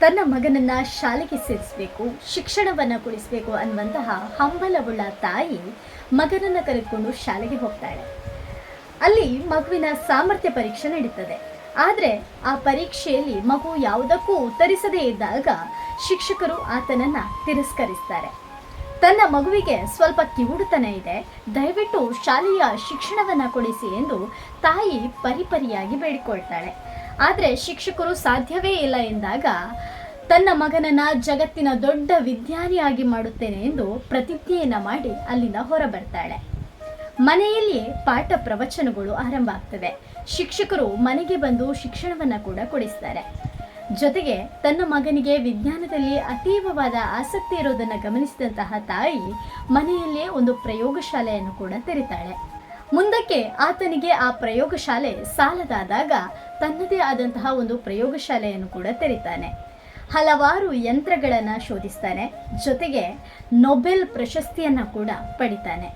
ತನ್ನ ಮಗನನ್ನ ಶಾಲೆಗೆ ಸೇರಿಸಬೇಕು, ಶಿಕ್ಷಣವನ್ನು ಕೊಡಿಸಬೇಕು ಅನ್ನುವಂತಹ ಹಂಬಲವುಳ್ಳ ತಾಯಿ ಮಗನನ್ನ ಕರೆದುಕೊಂಡು ಶಾಲೆಗೆ ಹೋಗ್ತಾಳೆ. ಅಲ್ಲಿ ಮಗುವಿನ ಸಾಮರ್ಥ್ಯ ಪರೀಕ್ಷೆ ನಡೀತದೆ. ಆದರೆ ಆ ಪರೀಕ್ಷೆಯಲ್ಲಿ ಮಗು ಯಾವುದಕ್ಕೂ ಉತ್ತರಿಸದೇ ಇದ್ದಾಗ ಶಿಕ್ಷಕರು ಆತನನ್ನ ತಿರಸ್ಕರಿಸ್ತಾರೆ. ತನ್ನ ಮಗುವಿಗೆ ಸ್ವಲ್ಪ ಕಿವುಡುತನ ಇದೆ. ದಯವಿಟ್ಟು ಶಾಲೆಯ ಶಿಕ್ಷಣವನ್ನ ಕೊಡಿಸಿ ಎಂದು ತಾಯಿ ಪರಿಪರಿಯಾಗಿ ಬೇಡಿಕೊಳ್ತಾಳೆ. ಆದರೆ ಶಿಕ್ಷಕರು ಸಾಧ್ಯವೇ ಇಲ್ಲ ಎಂದಾಗ ತನ್ನ ಮಗನನ್ನ ಜಗತ್ತಿನ ದೊಡ್ಡ ವಿಜ್ಞಾನಿಯಾಗಿ ಮಾಡುತ್ತೇನೆ ಎಂದು ಪ್ರತಿಜ್ಞೆಯನ್ನ ಮಾಡಿ ಅಲ್ಲಿಂದ ಹೊರಬರ್ತಾಳೆ. ಮನೆಯಲ್ಲಿಯೇ ಪಾಠ ಪ್ರವಚನಗಳು ಆರಂಭ ಆಗ್ತದೆ. ಶಿಕ್ಷಕರು ಮನೆಗೆ ಬಂದು ಶಿಕ್ಷಣವನ್ನ ಕೂಡ ಕೊಡಿಸ್ತಾರೆ. ಜೊತೆಗೆ ತನ್ನ ಮಗನಿಗೆ ವಿಜ್ಞಾನದಲ್ಲಿ ಅತೀವವಾದ ಆಸಕ್ತಿ ಇರೋದನ್ನು ಗಮನಿಸಿದಂತಹ ತಾಯಿ ಮನೆಯಲ್ಲೇ ಒಂದು ಪ್ರಯೋಗಶಾಲೆಯನ್ನು ಕೂಡ ತೆರೀತಾಳೆ. ಮುಂದಕ್ಕೆ ಆತನಿಗೆ ಆ ಪ್ರಯೋಗಶಾಲೆ ಸಾಲದಾದಾಗ ತನ್ನದೇ ಆದಂತಹ ಒಂದು ಪ್ರಯೋಗಶಾಲೆಯನ್ನು ಕೂಡ ತೆರಿತಾನೆ. ಹಲವಾರು ಯಂತ್ರಗಳನ್ನು ಶೋಧಿಸ್ತಾನೆ, ಜೊತೆಗೆ ನೊಬೆಲ್ ಪ್ರಶಸ್ತಿಯನ್ನು ಕೂಡ ಪಡಿತಾನೆ.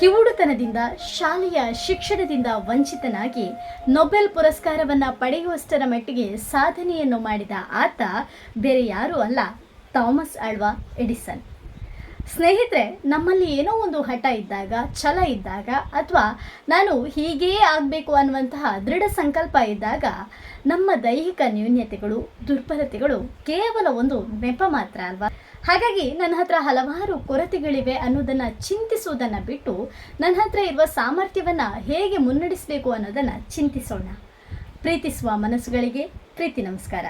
ಕಿವುಡುತನದಿಂದ, ಶಾಲೆಯ ಶಿಕ್ಷಣದಿಂದ ವಂಚಿತನಾಗಿ ನೊಬೆಲ್ ಪುರಸ್ಕಾರವನ್ನು ಪಡೆಯುವಷ್ಟರ ಮಟ್ಟಿಗೆ ಸಾಧನೆಯನ್ನು ಮಾಡಿದ ಆತ ಬೇರೆ ಯಾರೂ ಅಲ್ಲ, ಥಾಮಸ್ ಆಳ್ವಾ ಎಡಿಸನ್. ಸ್ನೇಹಿತರೆ, ನಮ್ಮಲ್ಲಿ ಏನೋ ಒಂದು ಹಠ ಇದ್ದಾಗ, ಛಲ ಇದ್ದಾಗ, ಅಥವಾ ನಾನು ಹೀಗೇ ಆಗಬೇಕು ಅನ್ನುವಂತಹ ದೃಢ ಸಂಕಲ್ಪ ಇದ್ದಾಗ, ನಮ್ಮ ದೈಹಿಕ ನ್ಯೂನ್ಯತೆಗಳು, ದುರ್ಬಲತೆಗಳು ಕೇವಲ ಒಂದು ನೆಪ ಮಾತ್ರ ಅಲ್ವಾ? ಹಾಗಾಗಿ ನನ್ನ ಹತ್ರ ಹಲವಾರು ಕೊರತೆಗಳಿವೆ ಅನ್ನೋದನ್ನು ಚಿಂತಿಸುವುದನ್ನು ಬಿಟ್ಟು, ನನ್ನ ಹತ್ರ ಇರುವ ಸಾಮರ್ಥ್ಯವನ್ನು ಹೇಗೆ ಮುನ್ನಡೆಸಬೇಕು ಅನ್ನೋದನ್ನು ಚಿಂತಿಸೋಣ. ಪ್ರೀತಿಸುವ ಮನಸ್ಸುಗಳಿಗೆ ಪ್ರೀತಿ ನಮಸ್ಕಾರ.